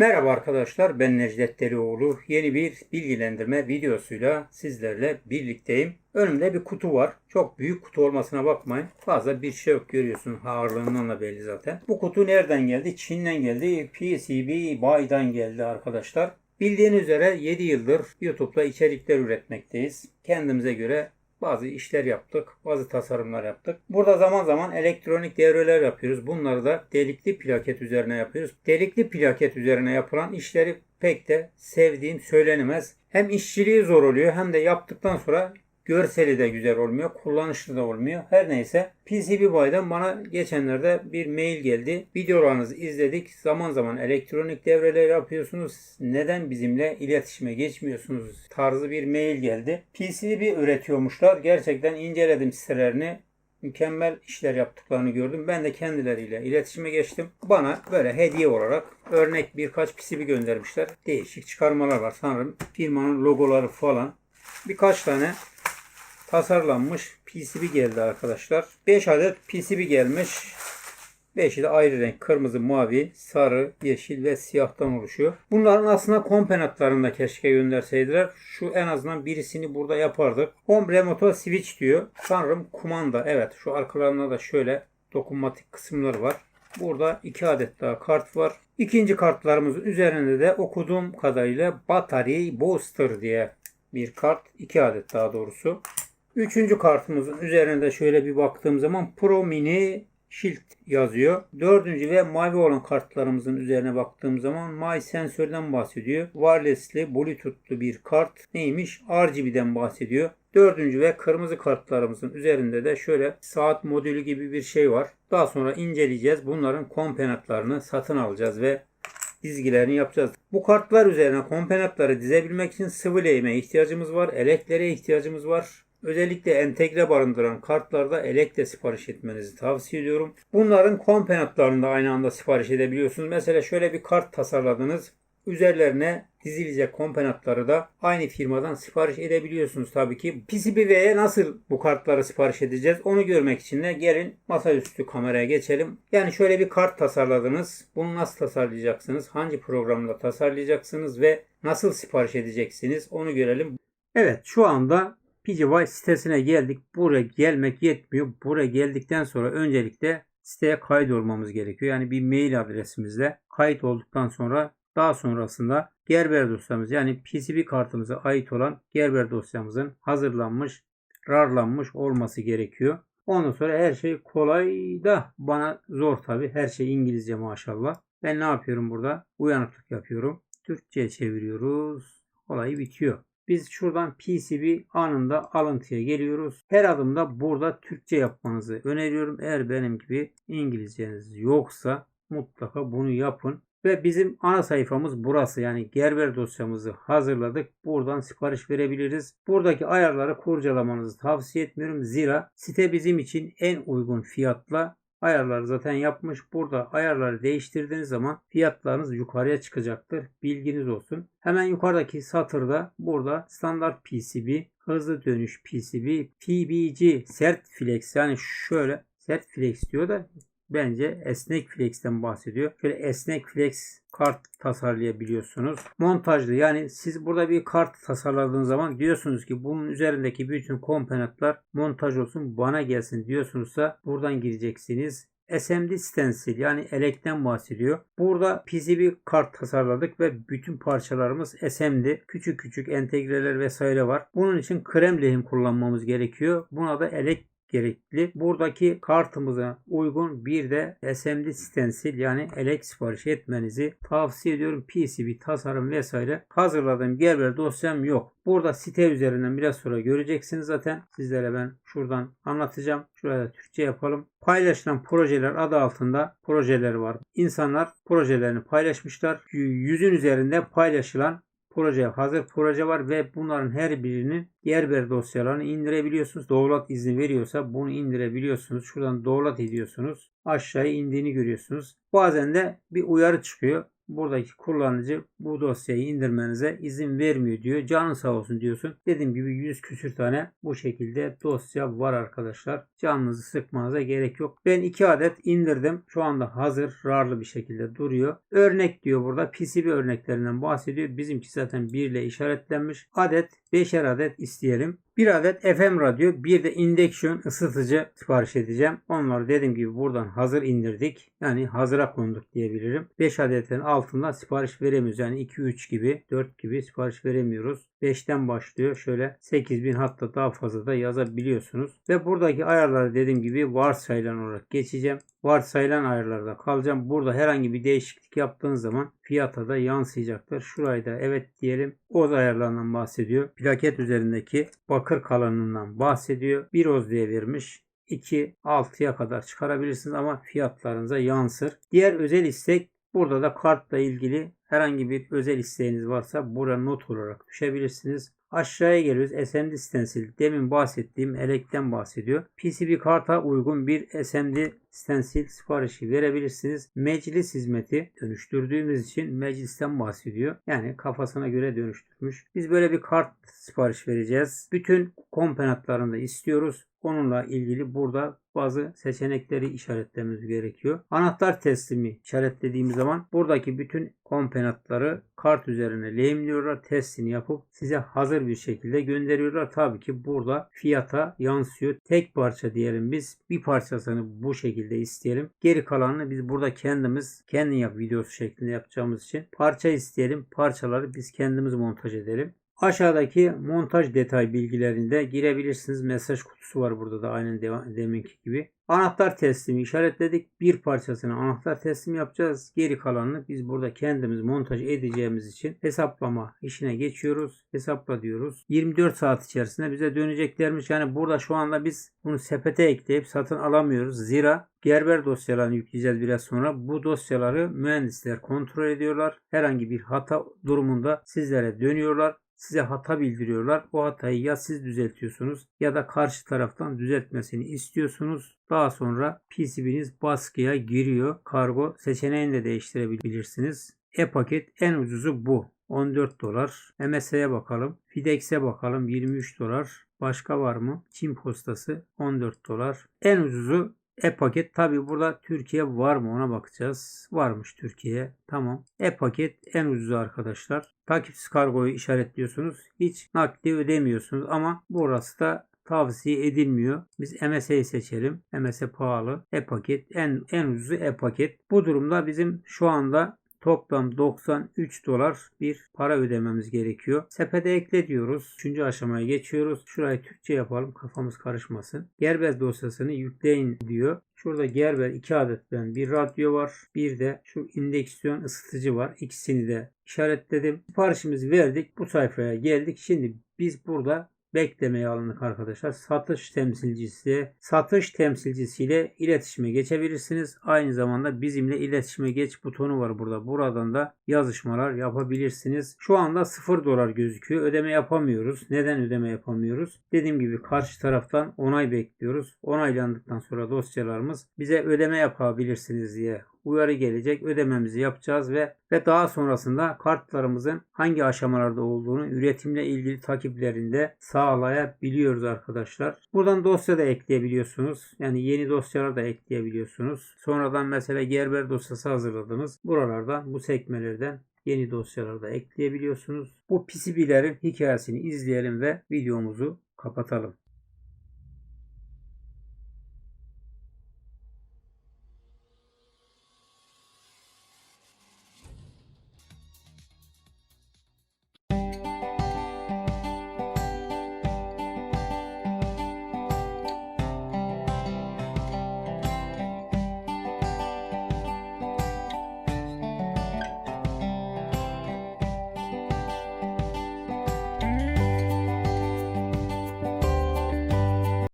Merhaba arkadaşlar ben Necdet Delioğlu. Yeni bir bilgilendirme videosuyla sizlerle birlikteyim. Önümde bir kutu var. Çok büyük kutu olmasına bakmayın. Fazla bir şey yok görüyorsun. Ağırlığından da belli zaten. Bu kutu nereden geldi? Çin'den geldi. PCB Bay'dan geldi arkadaşlar. Bildiğiniz üzere 7 yıldır YouTube'da içerikler üretmekteyiz. Kendimize göre bazı işler yaptık, bazı tasarımlar yaptık. Burada zaman zaman elektronik devreler yapıyoruz. Bunları da delikli plaket üzerine yapıyoruz. Delikli plaket üzerine yapılan işleri pek de sevdiğim söylenemez. Hem işçiliği zor oluyor hem de yaptıktan sonra görseli de güzel olmuyor, kullanışlı da olmuyor. Her neyse PCB Boy'dan bana geçenlerde bir mail geldi. Videolarınızı izledik. Zaman zaman elektronik devreler yapıyorsunuz. Neden bizimle iletişime geçmiyorsunuz? Tarzı bir mail geldi. PCB üretiyormuşlar. Gerçekten inceledim sitelerini mükemmel işler yaptıklarını gördüm. Ben de kendileriyle iletişime geçtim. Bana böyle hediye olarak örnek birkaç PCB göndermişler. Değişik çıkarmalar var. Sanırım firmanın logoları falan. Birkaç tane tasarlanmış PCB geldi arkadaşlar. 5 adet PCB gelmiş. 5'i de ayrı renk. Kırmızı, mavi, sarı, yeşil ve siyahtan oluşuyor. Bunların aslında komponentlerini de keşke gönderseydiler. Şu en azından birisini burada yapardık. Home Remote Switch diyor. Sanırım kumanda. Evet şu arkalarında da şöyle dokunmatik kısımları var. Burada iki adet daha kart var. İkinci kartlarımızın üzerinde de okuduğum kadarıyla Battery Booster diye bir kart. iki adet daha doğrusu. Üçüncü kartımızın üzerinde şöyle bir baktığım zaman Pro Mini Shield yazıyor. Dördüncü ve mavi olan kartlarımızın üzerine baktığım zaman My Sensor'dan bahsediyor. Wireless'li Bluetooth'lu bir kart. Neymiş? RGB'den bahsediyor. Dördüncü ve kırmızı kartlarımızın üzerinde de şöyle saat modülü gibi bir şey var. Daha sonra inceleyeceğiz. Bunların komponentlerini satın alacağız ve dizgilerini yapacağız. Bu kartlar üzerine komponentleri dizebilmek için sıvı lehime ihtiyacımız var. Elektlere ihtiyacımız var. Özellikle entegre barındıran kartlarda elekle sipariş etmenizi tavsiye ediyorum. Bunların komponentlerini de aynı anda sipariş edebiliyorsunuz. Mesela şöyle bir kart tasarladınız. Üzerlerine dizilecek komponentleri da aynı firmadan sipariş edebiliyorsunuz tabii ki. PCB'ye nasıl bu kartları sipariş edeceğiz onu görmek için de gelin masaüstü kameraya geçelim. Yani şöyle bir kart tasarladınız. Bunu nasıl tasarlayacaksınız? Hangi programla tasarlayacaksınız ve nasıl sipariş edeceksiniz? Onu görelim. Evet şu anda PGY sitesine geldik. Buraya gelmek yetmiyor. Buraya geldikten sonra öncelikle siteye kayıt olmamız gerekiyor. Yani bir mail adresimizle kayıt olduktan sonra daha sonrasında Gerber dosyamız yani PCB kartımıza ait olan Gerber dosyamızın hazırlanmış, rarlanmış olması gerekiyor. Ondan sonra her şey kolay da bana zor tabi. Her şey İngilizce maşallah. Ben ne yapıyorum burada? Uyanıklık yapıyorum. Türkçe çeviriyoruz. Olayı bitiyor. Biz şuradan PCB anında alıntıya geliyoruz. Her adımda burada Türkçe yapmanızı öneriyorum. Eğer benim gibi İngilizceniz yoksa mutlaka bunu yapın. Ve bizim ana sayfamız burası. Yani Gerber dosyamızı hazırladık. Buradan sipariş verebiliriz. Buradaki ayarları kurcalamanızı tavsiye etmiyorum. Zira site bizim için en uygun fiyatla ayarları zaten yapmış. Burada ayarları değiştirdiğiniz zaman fiyatlarınız yukarıya çıkacaktır. Bilginiz olsun. Hemen yukarıdaki satırda burada standart PCB, hızlı dönüş PCB, PBG, sert flex yani şöyle sert flex diyor da bence esnek flex'ten bahsediyor. Şöyle esnek flex kart tasarlayabiliyorsunuz. Montajlı yani siz burada bir kart tasarladığınız zaman diyorsunuz ki bunun üzerindeki bütün komponentler montaj olsun bana gelsin diyorsunuzsa buradan gireceksiniz. SMD stencil yani elekten bahsediyor. Burada PCB kart tasarladık ve bütün parçalarımız SMD. Küçük küçük entegreler vesaire var. Bunun için krem lehim kullanmamız gerekiyor. Buna da elek gerekli. Buradaki kartımıza uygun bir de SMD stencil yani elek sipariş etmenizi tavsiye ediyorum. PCB tasarım vesaire hazırladığım Gerber dosyam yok. Burada site üzerinden biraz sonra göreceksiniz zaten. Sizlere ben şuradan anlatacağım. Şurada Türkçe yapalım. Paylaşılan projeler adı altında projeler var. İnsanlar projelerini paylaşmışlar. Yüzün üzerinde paylaşılan proje hazır proje var ve bunların her birinin Gerber dosyalarını indirebiliyorsunuz. Doğrulat izni veriyorsa bunu indirebiliyorsunuz. Şuradan doğrulat ediyorsunuz. Aşağıya indiğini görüyorsunuz. Bazen de bir uyarı çıkıyor. Buradaki kullanıcı bu dosyayı indirmenize izin vermiyor diyor. Canın sağ olsun diyorsun. Dediğim gibi 100 küsür tane bu şekilde dosya var arkadaşlar. Canınızı sıkmanıza gerek yok. Ben 2 adet indirdim. Şu anda hazır RAR'lı bir şekilde duruyor. Örnek diyor burada PCB örneklerinden bahsediyor. Bizimki zaten 1 ile işaretlenmiş. Adet 5'er adet isteyelim. Bir adet FM radyo, bir de indüksiyon ısıtıcı sipariş edeceğim. Onları dediğim gibi buradan hazır indirdik. Yani hazıra konduk diyebilirim. 5 adetin altında sipariş veremiyoruz. Yani 2-3 gibi, 4 gibi sipariş veremiyoruz. 5'ten başlıyor. Şöyle 8000 hatta daha fazla da yazabiliyorsunuz. Ve buradaki ayarları dediğim gibi varsayılan olarak geçeceğim. Varsayılan ayarlarda kalacağım. Burada herhangi bir değişiklik yaptığınız zaman fiyata da yansıyacaktır. Şurayı da evet diyelim. Oz ayarlarından bahsediyor. Plaket üzerindeki bakır kalınlığından bahsediyor. Bir oz diye vermiş. 2 6'ya kadar çıkarabilirsiniz ama fiyatlarınıza yansır. Diğer özel istek burada da kartla ilgili herhangi bir özel isteğiniz varsa buraya not olarak düşebilirsiniz. Aşağıya geliyoruz. SMD stencil. Demin bahsettiğim elekten bahsediyor. PCB karta uygun bir SMD stencil siparişi verebilirsiniz. Meclis hizmeti dönüştürdüğümüz için meclisten bahsediyor. Yani kafasına göre dönüştürmüş. Biz böyle bir kart sipariş vereceğiz. Bütün komponentlarını istiyoruz. Onunla ilgili burada bazı seçenekleri işaretlememiz gerekiyor. Anahtar teslimi işaretlediğimiz zaman buradaki bütün komponentları kart üzerine lehimliyorlar. Testini yapıp size hazır bir şekilde gönderiyorlar. Tabii ki burada fiyata yansıyor. Tek parça diyelim biz bir parçasını bu şekilde isteyelim. Geri kalanını biz burada kendimiz kendi yap videosu şeklinde yapacağımız için parça isteyelim. Parçaları biz kendimiz montaj edelim. Aşağıdaki montaj detay bilgilerinde girebilirsiniz. Mesaj kutusu var burada da aynen deminki gibi. Anahtar teslimi işaretledik. Bir parçasını anahtar teslim yapacağız. Geri kalanını biz burada kendimiz montaj edeceğimiz için hesaplama işine geçiyoruz. Hesapla diyoruz. 24 saat içerisinde bize döneceklermiş. Yani burada şu anda biz bunu sepete ekleyip satın alamıyoruz. Zira Gerber dosyalarını yükleyeceğiz biraz sonra. Bu dosyaları mühendisler kontrol ediyorlar. Herhangi bir hata durumunda sizlere dönüyorlar size hata bildiriyorlar. O hatayı ya siz düzeltiyorsunuz ya da karşı taraftan düzeltmesini istiyorsunuz. Daha sonra PCB'niz baskıya giriyor. Kargo seçeneğini de değiştirebilirsiniz. E-paket en ucuzu bu. 14 dolar. MS'ye bakalım. FedEx'e bakalım 23 dolar. Başka var mı? Çin postası 14 dolar. En ucuzu e-paket tabi burada Türkiye var mı ona bakacağız. Varmış Türkiye. Tamam. E-paket en ucuzu arkadaşlar. Takipsiz kargoyu işaretliyorsunuz. Hiç nakdi ödemiyorsunuz ama burası da tavsiye edilmiyor. Biz MS'yi seçelim. MS pahalı. E-paket en en ucuzu e-paket. Bu durumda bizim şu anda Toplam 93 dolar bir para ödememiz gerekiyor. Sepete ekle diyoruz. Üçüncü aşamaya geçiyoruz. Şurayı Türkçe yapalım kafamız karışmasın. Gerber dosyasını yükleyin diyor. Şurada Gerber 2 adetten bir radyo var. Bir de şu indüksiyon ısıtıcı var. İkisini de işaretledim. Siparişimizi verdik. Bu sayfaya geldik. Şimdi biz burada beklemeye alındık arkadaşlar. Satış temsilcisi, satış temsilcisiyle iletişime geçebilirsiniz. Aynı zamanda bizimle iletişime geç butonu var burada. Buradan da yazışmalar yapabilirsiniz. Şu anda 0 dolar gözüküyor. Ödeme yapamıyoruz. Neden ödeme yapamıyoruz? Dediğim gibi karşı taraftan onay bekliyoruz. Onaylandıktan sonra dosyalarımız bize ödeme yapabilirsiniz diye uyarı gelecek. Ödememizi yapacağız ve ve daha sonrasında kartlarımızın hangi aşamalarda olduğunu üretimle ilgili takiplerinde sağlayabiliyoruz arkadaşlar. Buradan dosya da ekleyebiliyorsunuz. Yani yeni dosyalar da ekleyebiliyorsunuz. Sonradan mesela Gerber dosyası hazırladınız. Buralardan bu sekmelerden yeni dosyaları da ekleyebiliyorsunuz. Bu PCB'lerin hikayesini izleyelim ve videomuzu kapatalım.